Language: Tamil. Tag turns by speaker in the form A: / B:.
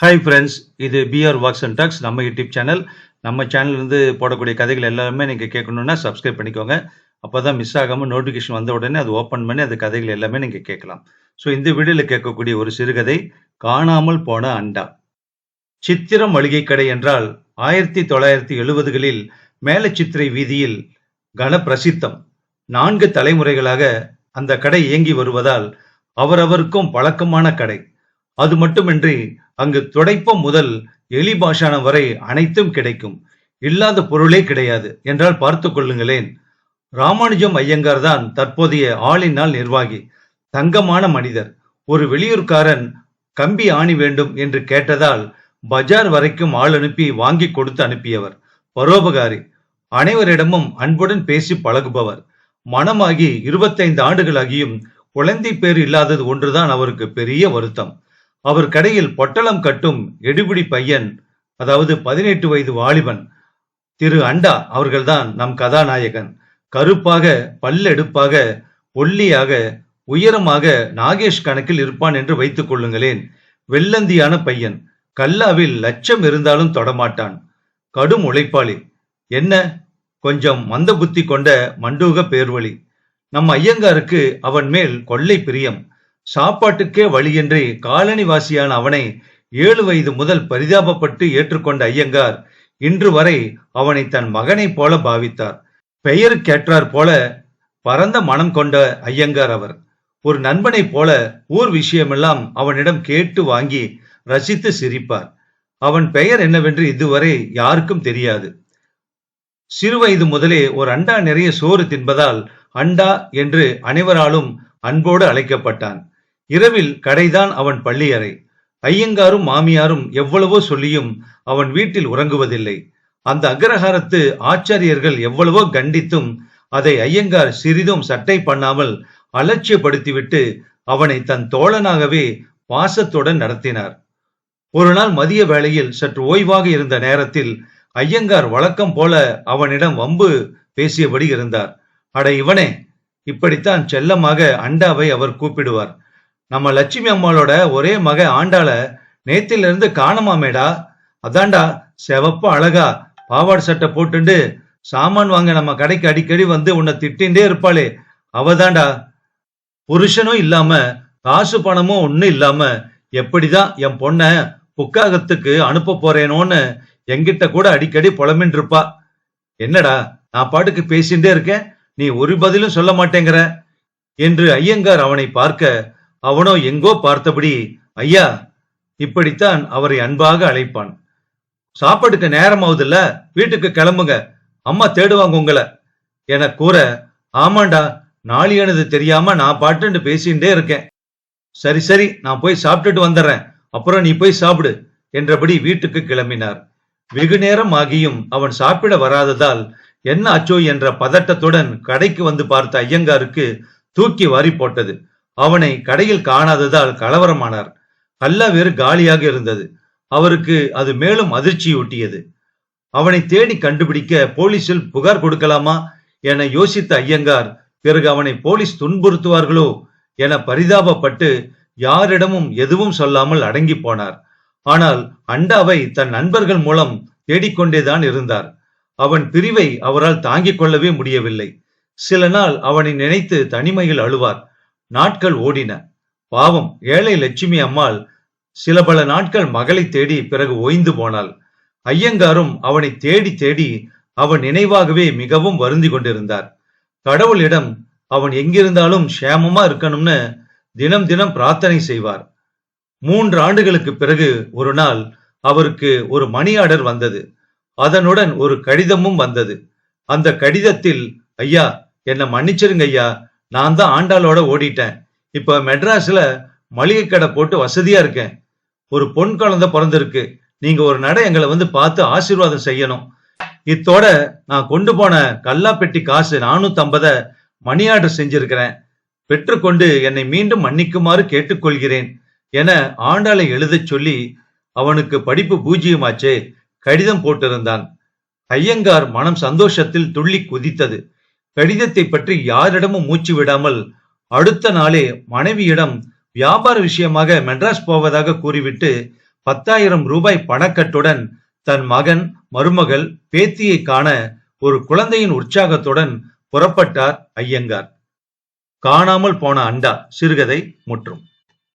A: ஹாய் ஃப்ரெண்ட்ஸ் இது பிஆர் வாக்ஸ் அண்ட் டாக்ஸ் நம்ம யூடியூப் சேனல் நம்ம சேனல்லேருந்து போடக்கூடிய கதைகள் எல்லாமே நீங்கள் கேட்கணுன்னா சப்ஸ்கிரைப் பண்ணிக்கோங்க. அப்போ தான் மிஸ் ஆகாமல் நோட்டிஃபிகேஷன் வந்த உடனே அது ஓப்பன் பண்ணி அந்த கதைகள் எல்லாமே நீங்கள் கேட்கலாம். ஸோ இந்த வீடியோவில் கேட்கக்கூடிய ஒரு சிறுகதை காணாமல் போன அண்டா. சித்திரம் மளிகை கடை என்றால் ஆயிரத்தி தொள்ளாயிரத்தி எழுபதுகளில் மேலச்சித்திரை வீதியில் கனப்பிரசித்தம். நான்கு தலைமுறைகளாக அந்த கடை இயங்கி வருவதால் அவரவருக்கும் பழக்கமான கடை. அது மட்டுமின்றி அங்கு துடைப்பம் முதல் எலி பாஷானம் வரை அனைத்தும் கிடைக்கும். இல்லாத பொருளே கிடையாது என்றால் பார்த்து கொள்ளுங்களேன். ராமானுஜம் ஐயங்கார் தான் தற்போதைய ஆளின் நாள் நிர்வாகி தங்கமான மனிதர். ஒரு வெளியூர்காரன் கம்பி ஆணி வேண்டும் என்று கேட்டதால் பஜார் வரைக்கும் ஆள் அனுப்பி வாங்கி கொடுத்து அனுப்பியவர். பரோபகாரி அனைவரிடமும் அன்புடன் பேசி பழகுபவர். மனமாகி இருபத்தைந்து ஆண்டுகளாகியும் குழந்தை பேர் இல்லாதது ஒன்றுதான் அவருக்கு பெரிய வருத்தம். அவர் கடையில் பொட்டலம் கட்டும் எடுபிடி பையன் அதாவது பதினெட்டு வயது வாலிபன் திரு அண்டா அவர்கள்தான் நம் கதாநாயகன். கருப்பாக பல்லெடுப்பாக ஒல்லியாக உயரமாக நாகேஷ் கணக்கில் இருப்பான் என்று வைத்துக் கொள்ளுங்களேன். வெள்ளந்தியான பையன். கல்லாவில் லட்சம் இருந்தாலும் தொடமாட்டான். கடும் உழைப்பாளி. என்ன? கொஞ்சம் மந்த புத்தி கொண்ட மண்டூக பேர்வழி. நம் ஐயங்காருக்கு அவன் மேல் கொள்ளை பிரியம். சாப்பாட்டுக்கே வழியின்றி காலனிவாசியான அவனை ஏழு வயது முதல் பரிதாபப்பட்டு ஏற்றுக்கொண்ட ஐயங்கார் இன்று வரை அவனை தன் மகனைப் போல பாவித்தார். பெயருக்கேற்றார் போல பரந்த மனம் கொண்ட ஐயங்கார் அவர். ஒரு நண்பனைப் போல ஊர் விஷயமெல்லாம் அவனிடம் கேட்டு வாங்கி ரசித்து சிரிப்பார். அவன் பெயர் என்னவென்று இதுவரை யாருக்கும் தெரியாது. சிறுவயது முதலே ஒரு அண்டா நிறைய சோறு தின்பதால் அண்டா என்று அனைவராலும் அன்போடு அழைக்கப்பட்டான். இரவில் கடைதான் அவன் பள்ளியறை. ஐயங்காரும் மாமியாரும் எவ்வளவோ சொல்லியும் அவன் வீட்டில் உறங்குவதில்லை. அந்த அக்ரஹாரத்து ஆச்சாரியர்கள் எவ்வளவோ கண்டித்தும் அதை ஐயங்கார் சிறிதும் சட்டை பண்ணாமல் அலட்சியப்படுத்திவிட்டு அவனை தன் தோழனாகவே பாசத்துடன் நடத்தினார். ஒரு நாள் மதிய வேளையில் சற்று ஓய்வாக இருந்த நேரத்தில் ஐயங்கார் வழக்கம் போல அவனிடம் வம்பு பேசியபடி இருந்தார். அட இவனே இப்படித்தான் செல்லமாக அண்டாவை அவர் கூப்பிடுவார். நம்ம லட்சுமி அம்மாளோட ஒரே மக ஆண்டாள நேத்திலிருந்து காணமாமேடா அதான்டா செவப்பு அழகா பாவாடை சட்டை போட்டுண்டு சாமான் வாங்க நம்ம கடைக்கு அடிக்கடி வந்து உன்னை திட்டின்றே இருப்பாளே. அவதாண்டா புருஷனும் இல்லாம காசு பணமும் ஒண்ணும் இல்லாம எப்படிதான் என் பொண்ண புக்காகத்துக்கு அனுப்ப போறேனோன்னு என்கிட்ட கூட அடிக்கடி புலம்பின் இருப்பா என்னடா நான் பாட்டுக்கு பேசிட்டே இருக்கேன்? நீ ஒரு பதிலும் சொல்ல மாட்டேங்கிற? என்று ஐயங்கார் அவனை பார்க்க அவனோ எங்கோ பார்த்தபடி ஐயா இப்படித்தான் அவரை அன்பாக அழைப்பான். சாப்பாட்டுக்கு நேரம் ஆகுதுல்ல வீட்டுக்கு கிளம்புங்க. அம்மா தேடுவாங்க உங்களை. என கூற ஆமாண்டா நாளியானது தெரியாம நான் பாட்டுன்னு பேசிட்டே இருக்கேன். சரி சரி நான் போய் சாப்பிட்டுட்டு வந்துடுறேன். அப்புறம் நீ போய் சாப்பிடு என்றபடி வீட்டுக்கு கிளம்பினார். வெகு நேரம் ஆகியும் அவன் சாப்பிட வராததால் என்ன அச்சோ என்ற பதட்டத்துடன் கடைக்கு வந்து பார்த்த ஐயங்காருக்கு தூக்கி வாரி போட்டது. அவனை கடையில் காணாததால் கலவரமானார். கல்லா வேறு காலியாக இருந்தது. அவருக்கு அது மேலும் அதிர்ச்சியூட்டியது. அவனை தேடி கண்டுபிடிக்க போலீசில் புகார் கொடுக்கலாமா என யோசித்த ஐயங்கார் பிறகு அவனை போலீஸ் துன்புறுத்துவார்களோ என பரிதாபப்பட்டு யாரிடமும் எதுவும் சொல்லாமல் அடங்கி போனார். ஆனால் அண்டாவை தன் நண்பர்கள் மூலம் தேடிக்கொண்டேதான் இருந்தார். அவன் பிரிவை அவரால் தாங்கிக் கொள்ளவே முடியவில்லை. சில நாள் அவனை நினைத்து தனிமையில் அழுவார். நாட்கள் ஓடின. பாவம் ஏழை லட்சுமி அம்மாள் சில பல நாட்கள் மகளை தேடி பிறகு ஓய்ந்து போனாள். ஐயங்காரும் அவனை தேடி தேடி அவன் நினைவாகவே மிகவும் வருந்தி கொண்டிருந்தார். கடவுளிடம் அவன் எங்கிருந்தாலும் சேமமா இருக்கணும்னு தினம் தினம் பிரார்த்தனை செய்வார். மூன்று ஆண்டுகளுக்கு பிறகு ஒரு நாள் அவருக்கு ஒரு மணி ஆர்டர் வந்தது. அதனுடன் ஒரு கடிதமும் வந்தது. அந்த கடிதத்தில் ஐயா என்னை மன்னிச்சிருங்க ஐயா நான் தான் ஆண்டாளோட ஓடிட்டேன். இப்ப மெட்ராஸ்ல மளிகை கடை போட்டு வசதியா இருக்கேன். ஒரு பொன் குழந்தை பிறந்திருக்கு. நீங்க ஒரு நடை எங்களை வந்து பார்த்து ஆசீர்வாதம் செய்யணும். இத்தோட நான் கொண்டு போன கல்லாப்பெட்டி காசு நானூத்தி ஐம்பத மணி ஆர்டர் செஞ்சிருக்கிறேன். பெற்றுக்கொண்டு என்னை மீண்டும் மன்னிக்குமாறு கேட்டுக்கொள்கிறேன் என ஆண்டாளை எழுதச் சொல்லி அவனுக்கு படிப்பு பூஜ்ஜியமாச்சே கடிதம் போட்டிருந்தான். ஐயங்கார் மனம் சந்தோஷத்தில் துள்ளி குதித்தது. கடிதத்தை பற்றி யாரிடமும் மூச்சு விடாமல் அடுத்த நாளே மனைவியிடம் வியாபார விஷயமாக மெட்ராஸ் போவதாக கூறிவிட்டு பத்தாயிரம் ரூபாய் பணக்கட்டுடன் தன் மகன் மருமகள் பேத்தியை காண ஒரு குழந்தையின் உற்சாகத்துடன் புறப்பட்டார் ஐயங்கார். காணாமல் போன அண்டா சிறுகதை முற்றும்.